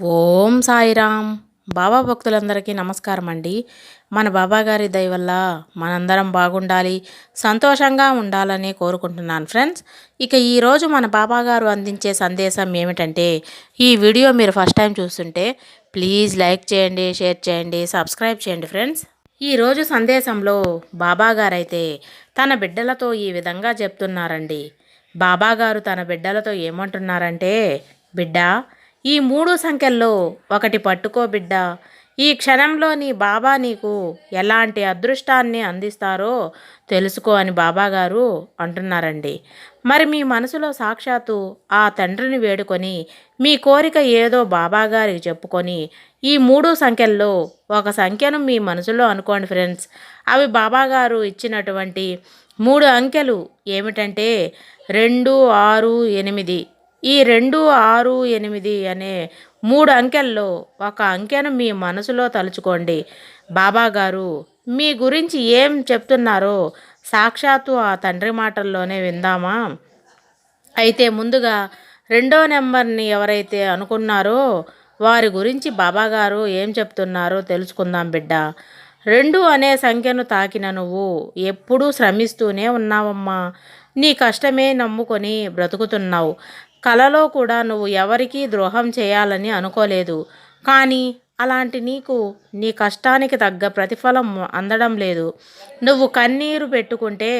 ఓం సాయిరామ్. బాబా భక్తులందరికీ నమస్కారం అండి మన బాబా గారి దయ వల్ల మనందరం బాగుండాలి సంతోషంగా ఉండాలని కోరుకుంటున్నాను ఫ్రెండ్స్. ఇక ఈరోజు మన బాబా గారు అందించే సందేశం ఏమిటంటే ఈ వీడియో మీరు ఫస్ట్ టైం చూస్తుంటే ప్లీజ్ లైక్ చేయండి షేర్ చేయండి సబ్స్క్రైబ్ చేయండి ఫ్రెండ్స్. ఈరోజు సందేశంలో బాబాగారైతే తన బిడ్డలతో ఈ విధంగా చెప్తున్నారండి. బాబాగారు తన బిడ్డలతో ఏమంటున్నారంటే బిడ్డ ఈ మూడు సంఖ్యల్లో ఒకటి పట్టుకో బిడ్డ. ఈ క్షణంలో నీ బాబా నీకు ఎలాంటి అదృష్టాన్ని అందిస్తారో తెలుసుకో అని బాబాగారు అంటున్నారండి. మరి మీ మనసులో సాక్షాత్తు ఆ తండ్రిని వేడుకొని మీ కోరిక ఏదో బాబాగారికి చెప్పుకొని ఈ మూడు సంఖ్యల్లో ఒక సంఖ్యను మీ మనసులో అనుకోండి ఫ్రెండ్స్. అవి బాబాగారు ఇచ్చినటువంటి మూడు అంకెలు ఏమిటంటే రెండు ఆరు ఎనిమిది. ఈ రెండు ఆరు ఎనిమిది అనే మూడు అంకెల్లో ఒక అంకెను మీ మనసులో తలుచుకోండి. బాబాగారు మీ గురించి ఏం చెప్తున్నారో సాక్షాత్తు ఆ తండ్రి మాటల్లోనే విందామా? అయితే ముందుగా రెండో నెంబర్ని ఎవరైతే అనుకున్నారో వారి గురించి బాబాగారు ఏం చెప్తున్నారో తెలుసుకుందాం బిడ్డ. రెండు అనే సంఖ్యను తాకిన నువ్వు ఎప్పుడూ శ్రమిస్తూనే ఉన్నావమ్మా. నీ కష్టమే నమ్ముకొని బ్రతుకుతున్నావు. కలలో కూడా నువ్వు ఎవరికీ ద్రోహం చేయాలని అనుకోలేదు. కానీ అలాంటి నీకు నీ కష్టానికి తగ్గ ప్రతిఫలం అందడం లేదు. నువ్వు కన్నీరు పెట్టుకుంటే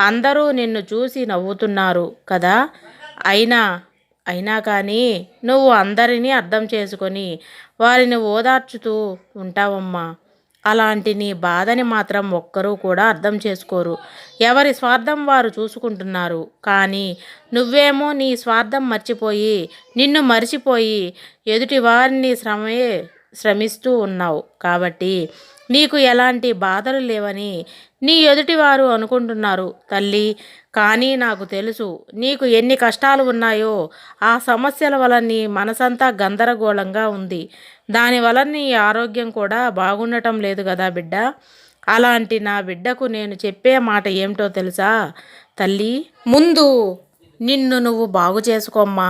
అందరూ నిన్ను చూసి నవ్వుతున్నారు కదా? అయినా అయినా కానీ నువ్వు అందరినీ అర్థం చేసుకొని వారిని ఓదార్చుతూ ఉంటావమ్మా. అలాంటి నీ బాధని మాత్రం ఒక్కరూ కూడా అర్థం చేసుకోరు. ఎవరి స్వార్థం వారు చూసుకుంటున్నారు. కానీ నువ్వేమో నీ స్వార్థం మర్చిపోయి నిన్ను మర్చిపోయి ఎదుటి వారిని శ్రమే శ్రమిస్తూ ఉన్నావు. కాబట్టి నీకు ఎలాంటి బాధలు లేవని నీ ఎదుటివారు అనుకుంటున్నారు. తల్లి కానీ నాకు తెలుసు. నీకు ఎన్ని కష్టాలు ఉన్నాయో ఆ సమస్యల వల్ల నీ మనసంతా గందరగోళంగా ఉంది. దానివల్ల నీ ఆరోగ్యం కూడా బాగుండటం లేదు కదా బిడ్డ. అలాంటి నా బిడ్డకు నేను చెప్పే మాట ఏమిటో తెలుసా? తల్లి ముందు నిన్ను నువ్వు బాగు చేసుకోమ్మా.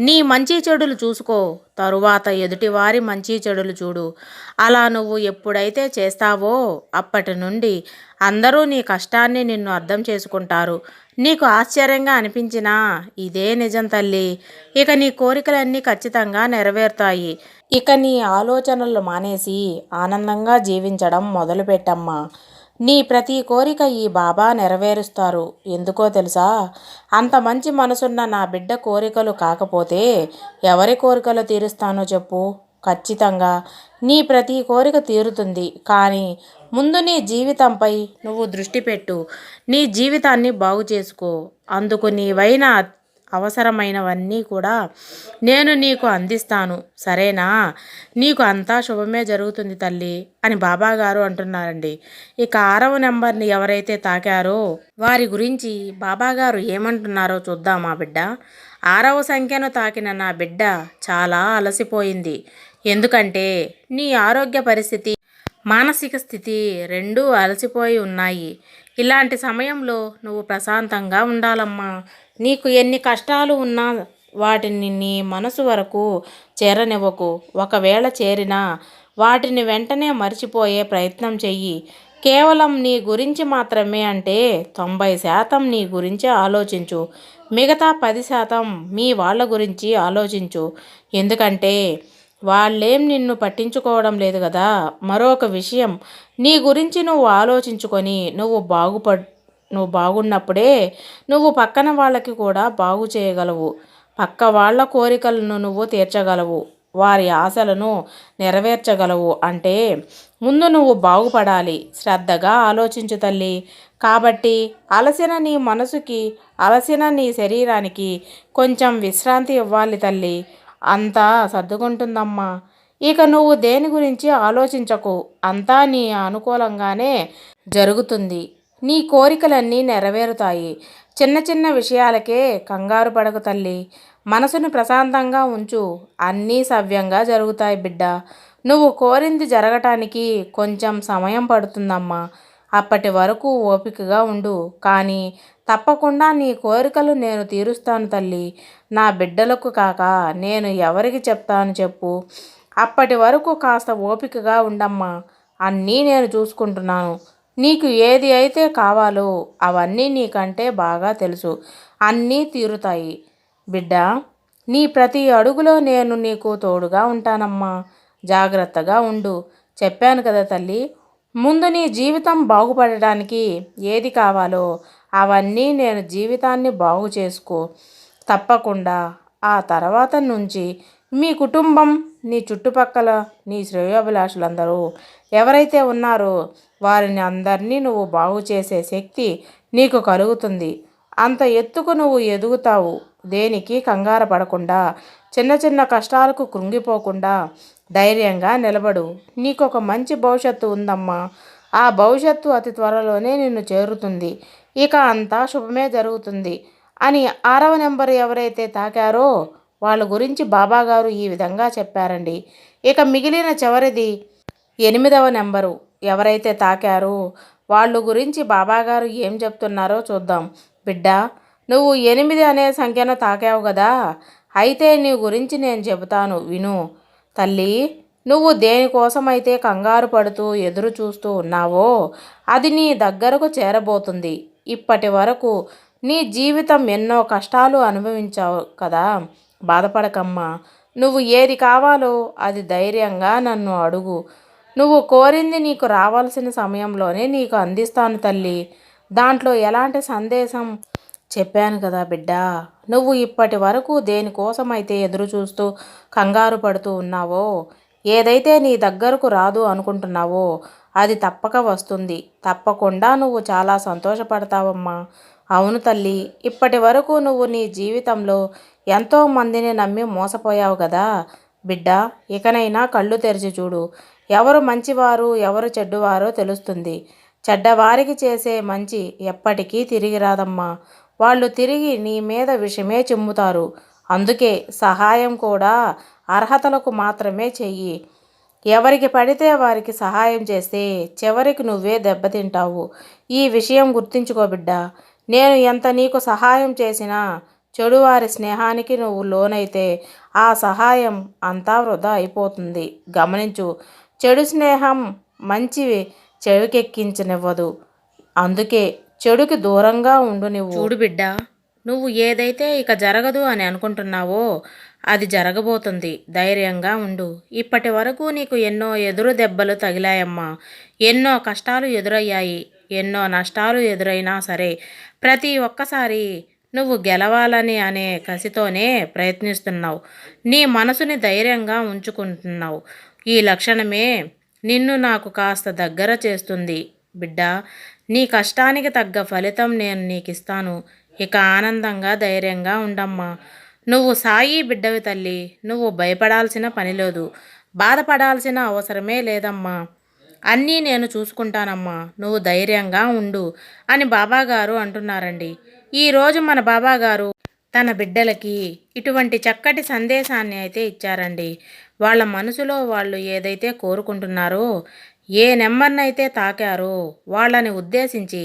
నీ మంచి చెడులు చూసుకో. తరువాత ఎదుటివారి మంచి చెడులు చూడు. అలా నువ్వు ఎప్పుడైతే చేస్తావో అప్పటి నుండి అందరూ నీ కష్టాన్ని నిన్ను అర్థం చేసుకుంటారు. నీకు ఆశ్చర్యంగా అనిపించినా ఇదే నిజం తల్లి. ఇక నీ కోరికలన్నీ ఖచ్చితంగా నెరవేరుతాయి. ఇక నీ ఆలోచనలు మానేసి ఆనందంగా జీవించడం మొదలుపెట్టమ్మా. నీ ప్రతి కోరిక ఈ బాబా నెరవేరుస్తారు. ఎందుకో తెలుసా? అంత మంచి మనసున్న నా బిడ్డ కోరికలు కాకపోతే ఎవరి కోరికలు తీరుస్తానో చెప్పు. ఖచ్చితంగా నీ ప్రతి కోరిక తీరుతుంది. కానీ ముందు నీ జీవితంపై నువ్వు దృష్టి పెట్టు. నీ జీవితాన్ని బాగు చేసుకో. అందుకు నీవైన అవసరమైనవన్నీ కూడా నేను నీకు అందిస్తాను. సరేనా? నీకు అంతా శుభమే జరుగుతుంది తల్లి అని బాబాగారు అంటున్నారండి. ఇక ఆరవ నెంబర్ని ఎవరైతే తాకారో వారి గురించి బాబాగారు ఏమంటున్నారో చూద్దామా బిడ్డ? ఆరవ సంఖ్యను తాకిన నా బిడ్డ చాలా అలసిపోయింది. ఎందుకంటే నీ ఆరోగ్య పరిస్థితి మానసిక స్థితి రెండూ అలసిపోయి ఉన్నాయి. ఇలాంటి సమయంలో నువ్వు ప్రశాంతంగా ఉండాలమ్మా. నీకు ఎన్ని కష్టాలు ఉన్నా వాటిని నీ మనసు వరకు చేరనివ్వకు. ఒకవేళ చేరినా వాటిని వెంటనే మర్చిపోయే ప్రయత్నం చెయ్యి. కేవలం నీ గురించి మాత్రమే అంటే తొంభై శాతం నీ గురించి ఆలోచించు. మిగతా పది శాతం మీ వాళ్ళ గురించి ఆలోచించు. ఎందుకంటే వాళ్ళేం నిన్ను పట్టించుకోవడం లేదు కదా మరొక విషయం. నీ గురించి నువ్వు ఆలోచించుకొని నువ్వు బాగుపడ్ నువ్వు బాగున్నప్పుడే నువ్వు పక్కన వాళ్ళకి కూడా బాగు చేయగలవు. పక్క వాళ్ళ కోరికలను నువ్వు తీర్చగలవు. వారి ఆశలను నెరవేర్చగలవు. అంటే ముందు నువ్వు బాగుపడాలి. శ్రద్ధగా ఆలోచించు తల్లి. కాబట్టి అలసిన నీ మనసుకి అలసిన నీ శరీరానికి కొంచెం విశ్రాంతి ఇవ్వాలి తల్లి. అంతా సర్దుకుంటుందమ్మా. ఇక నువ్వు దేని గురించి ఆలోచించకు? అంతా నీ అనుకూలంగానే జరుగుతుంది. నీ కోరికలన్నీ నెరవేరుతాయి. చిన్న చిన్న విషయాలకే కంగారు పడకు తల్లి. మనసును ప్రశాంతంగా ఉంచు. అన్నీ సవ్యంగా జరుగుతాయి బిడ్డ. నువ్వు కోరింది జరగటానికి కొంచెం సమయం పడుతుందమ్మా. అప్పటి వరకు ఓపికగా ఉండు. కానీ తప్పకుండా నీ కోరికలు నేను తీరుస్తాను తల్లి. నా బిడ్డలకు కాక నేను ఎవరికి చెప్తాను చెప్పు. అప్పటి వరకు కాస్త ఓపికగా ఉండమ్మా. అన్నీ నేను చూసుకుంటున్నాను. నీకు ఏది అయితే కావాలో అవన్నీ నీకంటే బాగా తెలుసు. అన్నీ తీరుతాయి. బిడ్డ నీ ప్రతి అడుగులో నేను నీకు తోడుగా ఉంటానమ్మా. జాగ్రత్తగా ఉండు. చెప్పాను కదా తల్లి. ముందు నీ జీవితం బాగుపడడానికి ఏది కావాలో అవన్నీ నేను జీవితాన్ని బాగు చేసుకో. తప్పకుండా. ఆ తర్వాత నుంచి మీ కుటుంబం నీ చుట్టుపక్కల నీ శ్రేయోభిలాషులందరూ ఎవరైతే ఉన్నారో వారిని అందరినీ నువ్వు బాగు చేసే శక్తి నీకు కలుగుతుంది. అంత ఎత్తుకు నువ్వు ఎదుగుతావు. దేనికి కంగారు పడకుండా చిన్న చిన్న కష్టాలకు కృంగిపోకుండా ధైర్యంగా నిలబడు. నీకు ఒక మంచి భవిష్యత్తు ఉందమ్మా. ఆ భవిష్యత్తు అతి త్వరలోనే నిన్ను చేరుతుంది. ఇక అంతా శుభమే జరుగుతుంది. అని ఆరవ నెంబర్ ఎవరైతే తాకారో వాళ్ళ గురించి బాబాగారు ఈ విధంగా చెప్పారండి. ఇక మిగిలిన చివరిది ఎనిమిదవ నెంబరు ఎవరైతే తాకారో వాళ్ళు గురించి బాబాగారు ఏం చెప్తున్నారో చూద్దాం. బిడ్డ నువ్వు ఎనిమిది అనే సంఖ్యను తాకావు కదా అయితే నీ గురించి నేను చెబుతాను విను. తల్లి నువ్వు దేనికోసమైతే కంగారు పడుతూ ఎదురు చూస్తూ ఉన్నావో అది నీ దగ్గరకు చేరబోతుంది. ఇప్పటి వరకు నీ జీవితం ఎన్నో కష్టాలు అనుభవించావు కదా. బాధపడకమ్మా. నువ్వు ఏది కావాలో అది ధైర్యంగా నన్ను అడుగు. నువ్వు కోరింది నీకు రావాల్సిన సమయంలోనే నీకు అందిస్తాను తల్లి. దాంట్లో ఎలాంటి సందేశం? చెప్పాను కదా బిడ్డ. నువ్వు ఇప్పటి వరకు దేనికోసమైతే ఎదురు చూస్తూ కంగారు పడుతూ ఉన్నావో ఏదైతే నీ దగ్గరకు రాదు అనుకుంటున్నావో అది తప్పక వస్తుంది. తప్పకుండా నువ్వు చాలా సంతోషపడతావమ్మా. అవును తల్లి ఇప్పటి వరకు నువ్వు నీ జీవితంలో ఎంతో మందిని నమ్మి మోసపోయావు కదా బిడ్డ ఇకనైనా కళ్ళు తెరిచి చూడు. ఎవరు మంచివారు ఎవరు చెడ్డువారో తెలుస్తుంది. చెడ్డవారికి చేసే మంచి ఎప్పటికీ తిరిగి రాదమ్మా. వాళ్ళు తిరిగి నీ మీద విషమే చిమ్ముతారు. అందుకే సహాయం కూడా అర్హతలకు మాత్రమే చెయ్యి. ఎవరికి పడితే వారికి సహాయం చేస్తే చివరికి నువ్వే దెబ్బతింటావు. ఈ విషయం గుర్తుంచుకో బిడ్డ. నేను ఎంత నీకు సహాయం చేసినా చెడువారి స్నేహానికి నువ్వు లోనైతే ఆ సహాయం అంతా వృధా అయిపోతుంది. గమనించు చెడు స్నేహం మంచివి చెవికెక్కించనివ్వదు. అందుకే చెడుకి దూరంగా ఉండు నువ్వు. చూడు బిడ్డ నువ్వు ఏదైతే ఇక జరగదు అని అనుకుంటున్నావో అది జరగబోతుంది. ధైర్యంగా ఉండు. ఇప్పటి వరకు నీకు ఎన్నో ఎదురు దెబ్బలు తగిలాయమ్మా. ఎన్నో కష్టాలు ఎదురయ్యాయి. ఎన్నో నష్టాలు ఎదురైనా సరే ప్రతి ఒక్కసారి నువ్వు గెలవాలని అనే కసితోనే ప్రయత్నిస్తున్నావు. నీ మనసుని ధైర్యంగా ఉంచుకుంటున్నావు. ఈ లక్షణమే నిన్ను నాకు కాస్త దగ్గర చేస్తుంది. బిడ్డ నీ కష్టానికి తగ్గ ఫలితం నేను నీకు ఇస్తాను ఇక ఆనందంగా ధైర్యంగా ఉండమ్మా. నువ్వు సాయి బిడ్డవి తల్లి నువ్వు భయపడాల్సిన పని లేదు. బాధపడాల్సిన అవసరమే లేదమ్మా. అన్నీ నేను చూసుకుంటానమ్మా. నువ్వు ధైర్యంగా ఉండు అని బాబాగారు అంటున్నారండి. ఈరోజు మన బాబాగారు తన బిడ్డలకి ఇటువంటి చక్కటి సందేశాన్ని అయితే ఇచ్చారండి. వాళ్ళ మనసులో వాళ్ళు ఏదైతే కోరుకుంటున్నారో ఏ నెంబర్నైతే తాకారో వాళ్ళని ఉద్దేశించి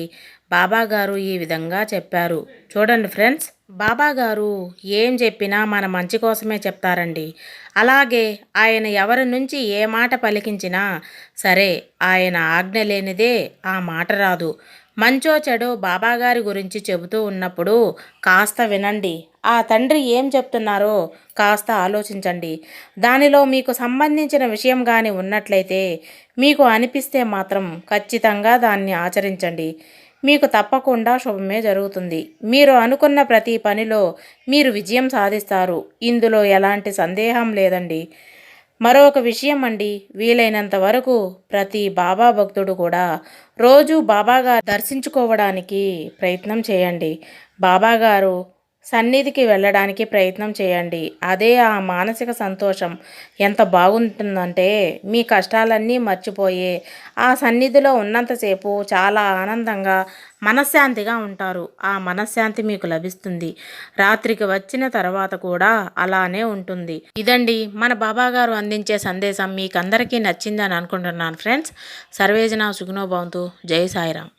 బాబాగారు ఈ విధంగా చెప్పారు. చూడండి ఫ్రెండ్స్ బాబాగారు ఏం చెప్పినా మన మంచి కోసమే చెప్తారండి. అలాగే ఆయన ఎవరి నుంచి ఏ మాట పలికించినా సరే ఆయన ఆజ్ఞ లేనిదే ఆ మాట రాదు. మంచో చెడో బాబాగారి గురించి చెబుతూ ఉన్నప్పుడు కాస్త వినండి. ఆ తండ్రి ఏం చెప్తున్నారో కాస్త ఆలోచించండి. దానిలో మీకు సంబంధించిన విషయం కానీ ఉన్నట్లయితే మీకు అనిపిస్తే మాత్రం ఖచ్చితంగా దాన్ని ఆచరించండి. మీకు తప్పకుండా శుభమే జరుగుతుంది. మీరు అనుకున్న ప్రతి పనిలో మీరు విజయం సాధిస్తారు. ఇందులో ఎలాంటి సందేహం లేదండి. మరొక విషయం అండి వీలైనంత వరకు ప్రతి బాబా భక్తుడు కూడా రోజు బాబాగా దర్శించుకోవడానికి ప్రయత్నం చేయండి. బాబాగారు సన్నిధికి వెళ్ళడానికి ప్రయత్నం చేయండి. అదే ఆ మానసిక సంతోషం ఎంత బాగుంటుందంటే మీ కష్టాలన్నీ మర్చిపోయే ఆ సన్నిధిలో ఉన్నంతసేపు చాలా ఆనందంగా మనశ్శాంతిగా ఉంటారు. ఆ మనశ్శాంతి మీకు లభిస్తుంది. రాత్రికి వచ్చిన తర్వాత కూడా అలానే ఉంటుంది. ఇదండి మన బాబా గారు అందించే సందేశం. మీకు అందరికీ నచ్చిందని అనుకుంటున్నాను ఫ్రెండ్స్. సర్వేజన సుగుణోభవంతు. జై సాయిరామ్.